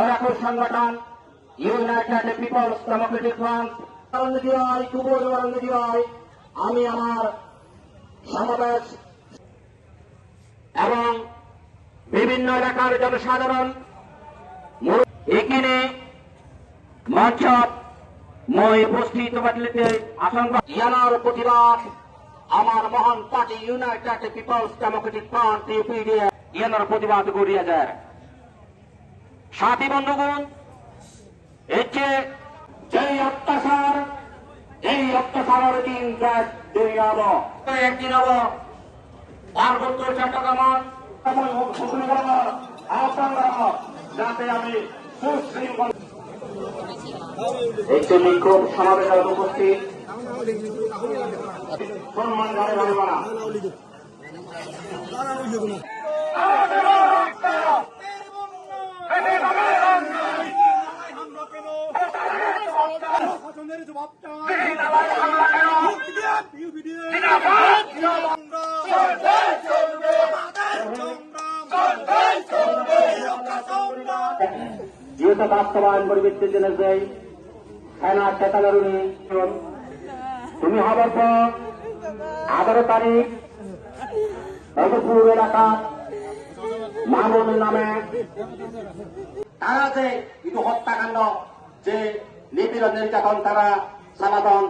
লড়াকু সংগঠন United People's Democratic front আমি আমার সমাবেশ এবং বিভিন্ন এলাকার জনসাধারণ এখানে মঞ্চ মই উপস্থিত বাটলিতে আশঙ্কা ইয়ানার প্রতিবাদ আমার মহান party United People's Democratic Front UPDA ইয়ানার প্রতিবাদ করিয়া যায়। সাথী বন্ধুগণ, এর চেয়ে যেই অত্যাচার এই অত্যাচারের দিন দুই হব। একদিন হব পার্বত্য চট্টগ্রাম যাতে আমি সমাবেশের উপস্থিত। সম্মান ভাই যেহেতু বাস্তবায়ন পরিবৃত্তি জেনে যাই সেনা চেতাগারুনি তুমি হবার পর আঠারো তারিখ মধুপুর এলাকা মামুন নামে তারা যে কিন্তু হত্যাকাণ্ড, যে নিপীড়ন যখন তারা চালাতন